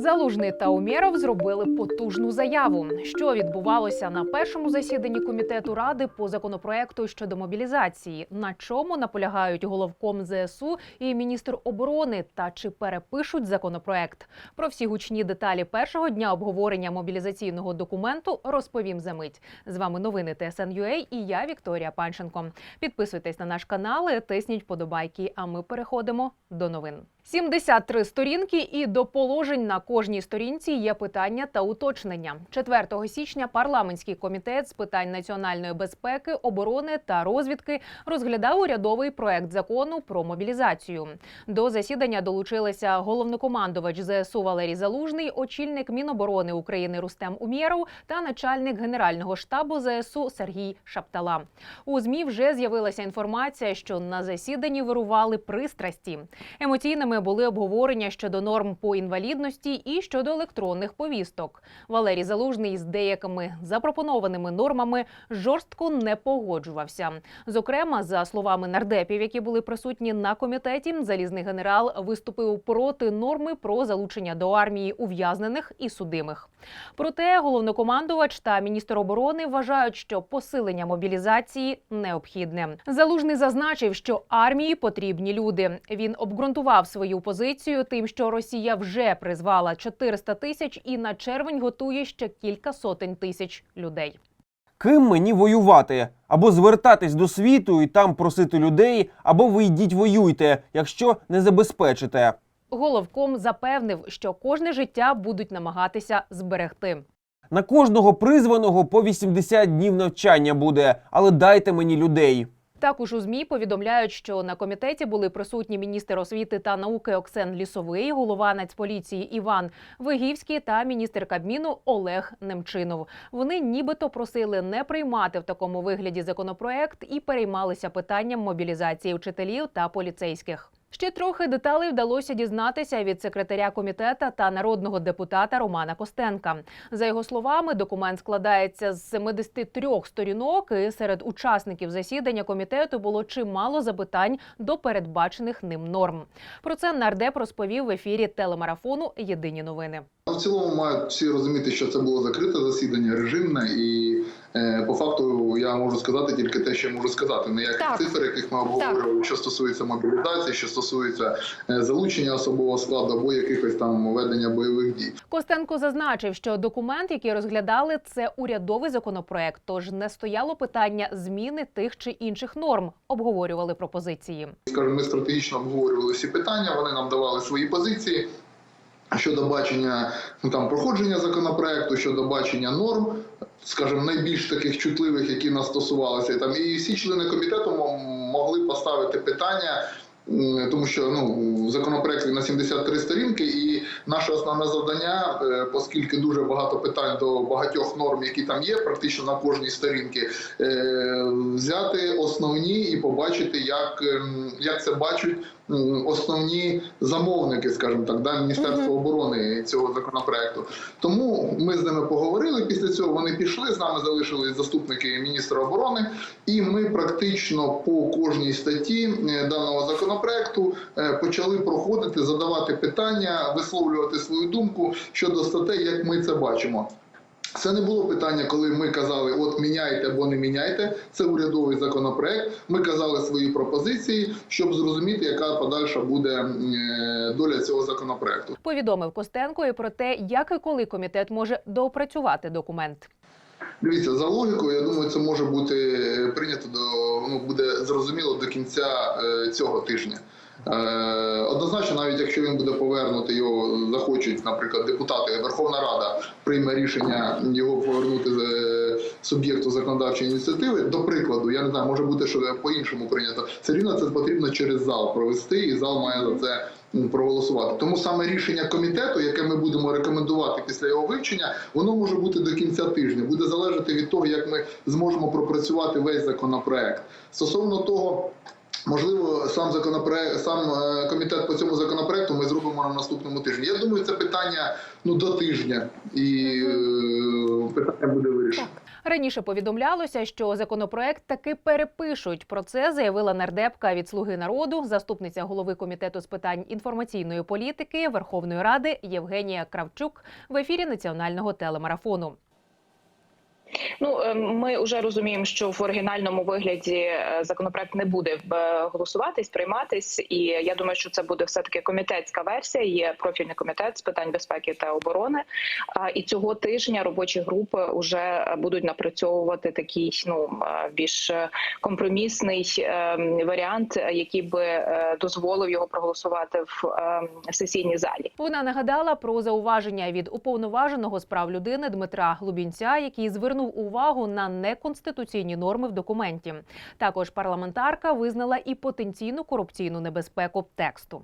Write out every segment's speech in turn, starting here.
Залужний та Умєров зробили потужну заяву. Що відбувалося на першому засіданні комітету ради по законопроекту щодо мобілізації? На чому наполягають головком ЗСУ і міністр оборони? Та чи перепишуть законопроект? Про всі гучні деталі першого дня обговорення мобілізаційного документу розповім за мить. З вами новини ТСН.UA і я Вікторія Панченко. Підписуйтесь на наш канал, тисніть подобайки. А ми переходимо до новин. 73 сторінки, і до положень на кожній сторінці є питання та уточнення. 4 січня парламентський комітет з питань національної безпеки, оборони та розвідки розглядав урядовий проект закону про мобілізацію. До засідання долучилися головнокомандувач ЗСУ Валерій Залужний, очільник Міноборони України Рустем Умєров та начальник генерального штабу ЗСУ Сергій Шаптала. У змі вже з'явилася інформація, що на засіданні вирували пристрасті. Емоційними були обговорення щодо норм по інвалідності і щодо електронних повісток. Валерій Залужний з деякими запропонованими нормами жорстко не погоджувався. Зокрема, за словами нардепів, які були присутні на комітеті, залізний генерал виступив проти норми про залучення до армії ув'язнених і судимих. Проте головнокомандувач та міністр оборони вважають, що посилення мобілізації необхідне. Залужний зазначив, що армії потрібні люди. Він обґрунтував свою позицію тим, що Росія вже призвала 400 тисяч і на червень готує ще кілька сотень тисяч людей. Ким мені воювати? Або звертатись до світу і там просити людей, або ви йдіть воюйте, якщо не забезпечите. Головком запевнив, що кожне життя будуть намагатися зберегти. На кожного призваного по 80 днів навчання буде, але дайте мені людей. Також у змі повідомляють, що на комітеті були присутні міністр освіти та науки Оксен Лісовий, голова Нацполіції Іван Вигівський та міністр Кабміну Олег Немчинов. Вони нібито просили не приймати в такому вигляді законопроект і переймалися питанням мобілізації вчителів та поліцейських. Ще трохи деталей вдалося дізнатися від секретаря комітета та народного депутата Романа Костенка. За його словами, документ складається з 73 сторінок, і серед учасників засідання комітету було чимало запитань до передбачених ним норм. Про це нардеп розповів в ефірі телемарафону Єдині новини. В цілому мають всі розуміти, що це було закрите засідання, режимне, і е, по факту я можу сказати тільки те, що я можу сказати. Ніяких Так. цифр, яких ми обговорювали, що стосується мобілізації, що стосується е, залучення особового складу або якихось там ведення бойових дій. Костенко зазначив, що документ, який розглядали, це урядовий законопроект, тож не стояло питання зміни тих чи інших норм. Обговорювали пропозиції. Скажімо, ми стратегічно обговорювали всі питання. Вони нам давали свої позиції. Щодо бачення ну там проходження законопроекту, щодо бачення норм, скажімо, найбільш таких чутливих, які нас стосувалися, там і всі члени комітету могли поставити питання, тому що ну законопроект на 73 сторінки, і наше основне завдання, е, оскільки дуже багато питань до багатьох норм, які там є, практично на кожній сторінці, е, взяти основні і побачити, як, ем, як це бачать основні замовники, скажімо так, да, Міністерство оборони цього законопроекту. Тому ми з ними поговорили. Після цього вони пішли. З нами залишились заступники міністра оборони, і ми практично по кожній статті е, даного законопроекту е, почали проходити, задавати питання, висловлювати свою думку щодо статей, як ми це бачимо. Це не було питання, коли ми казали, от міняйте або не міняйте. Це урядовий законопроект. Ми казали свої пропозиції, щоб зрозуміти, яка подальша буде е, доля цього законопроекту. Повідомив Костенко і про те, як і коли комітет може доопрацювати документ. Дивіться, за логікою, я думаю, це може бути е, прийнято до ну буде зрозуміло до кінця е, цього тижня. Е, однозначно, навіть якщо він буде повернути його, захочуть, наприклад, депутати, Верховна Рада прийме рішення його повернути суб'єкту законодавчої ініціативи. До прикладу, я не знаю, може бути, що по-іншому прийнято. Все рівно це потрібно через зал провести, і зал має за це проголосувати. Тому саме рішення комітету, яке ми будемо рекомендувати після його вивчення, воно може бути до кінця тижня. Буде залежати від того, як ми зможемо пропрацювати весь законопроект. Стосовно того. Можливо, сам законопроект, сам е, комітет по цьому законопроекту ми зробимо на наступному тижні. Я думаю, це питання ну до тижня, і е, питання буде вирішено. Раніше повідомлялося, що законопроект таки перепишуть. Про це заявила нардепка від Слуги народу, заступниця голови комітету з питань інформаційної політики Верховної Ради Євгенія Кравчук в ефірі національного телемарафону. Ну е, ми вже розуміємо, що в оригінальному вигляді е, законопроект не буде е, голосуватись, прийматись, і я думаю, що це буде все таки комітетська версія. Є профільний комітет з питань безпеки та оборони. І цього тижня робочі групи вже будуть напрацьовувати такий ну більш компромісний варіант, який би дозволив його проголосувати в сесійній залі. Вона нагадала про зауваження від уповноваженого з прав людини Дмитра Глубінця, який звернув увагу на неконституційні норми в документі. Також парламентарка визнала і потенційну корупційну небезпеку тексту.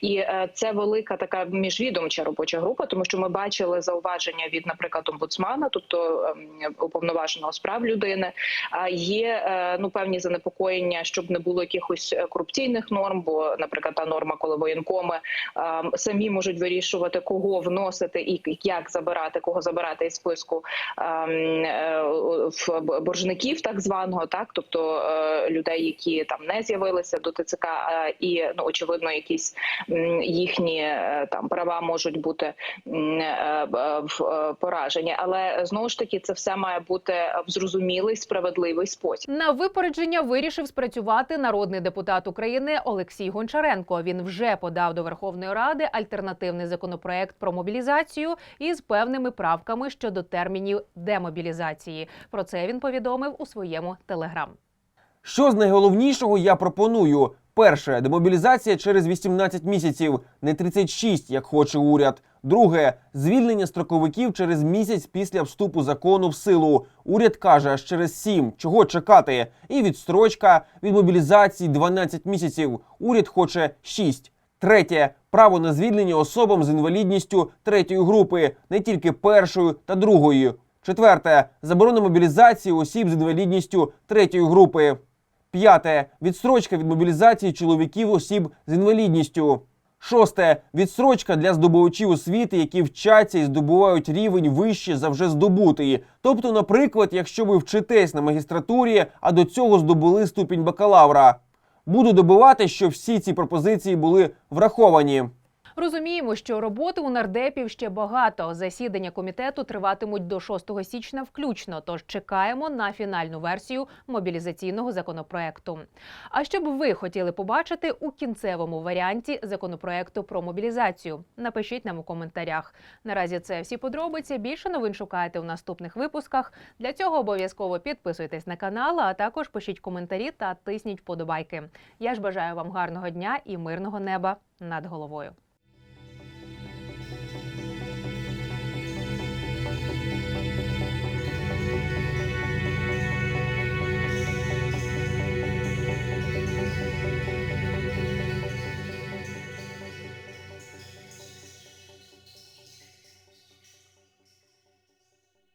І е, це велика така міжвідомча робоча група, тому що ми бачили зауваження від, наприклад, омбудсмана, тобто ем, уповноваженого з прав людини. А є е, ну певні занепокоєння, щоб не було якихось е, корупційних норм. Бо, наприклад, та норма, коли воєнкоми ем, самі можуть вирішувати, кого вносити і як забирати, кого забирати із списку ем, боржників, так званого, так тобто людей, які там не з'явилися до ТЦК, і ну очевидно, якісь їхні е, там права можуть бути е, в- е, поражені. Але знову ж таки, це все має бути в зрозумілий справедливий спосіб. На випередження вирішив спрацювати народний депутат України Олексій Гончаренко. Він вже подав до Верховної Ради альтернативний законопроект про мобілізацію із певними правками щодо термінів демобілізації. Про це він повідомив у своєму телеграм. Що з найголовнішого я пропоную? Перше демобілізація через 18 місяців, не 36, як хоче уряд. Друге звільнення строковиків через місяць після вступу закону в силу. Уряд каже аж через 7. Чого чекати? І відстрочка від мобілізації 12 місяців. Уряд хоче 6. Третє право на звільнення особам з інвалідністю третьої групи, не тільки першої та другої. Четверте заборона мобілізації осіб з інвалідністю третьої групи. П'яте відстрочка від мобілізації чоловіків осіб з інвалідністю. Шосте відстрочка для здобувачів освіти, які вчаться і здобувають рівень вище за вже здобутий. Тобто, наприклад, якщо ви вчитесь на магістратурі, а до цього здобули ступінь бакалавра. Буду добивати, щоб всі ці пропозиції були враховані. Розуміємо, що роботи у нардепів ще багато. Засідання комітету триватимуть до 6 січня включно. Тож чекаємо на фінальну версію мобілізаційного законопроекту. А що б ви хотіли побачити у кінцевому варіанті законопроекту про мобілізацію? Напишіть нам у коментарях. Наразі це всі подробиці. Більше новин шукайте у наступних випусках. Для цього обов'язково підписуйтесь на канал, а також пишіть коментарі та тисніть вподобайки. Я ж бажаю вам гарного дня і мирного неба над головою.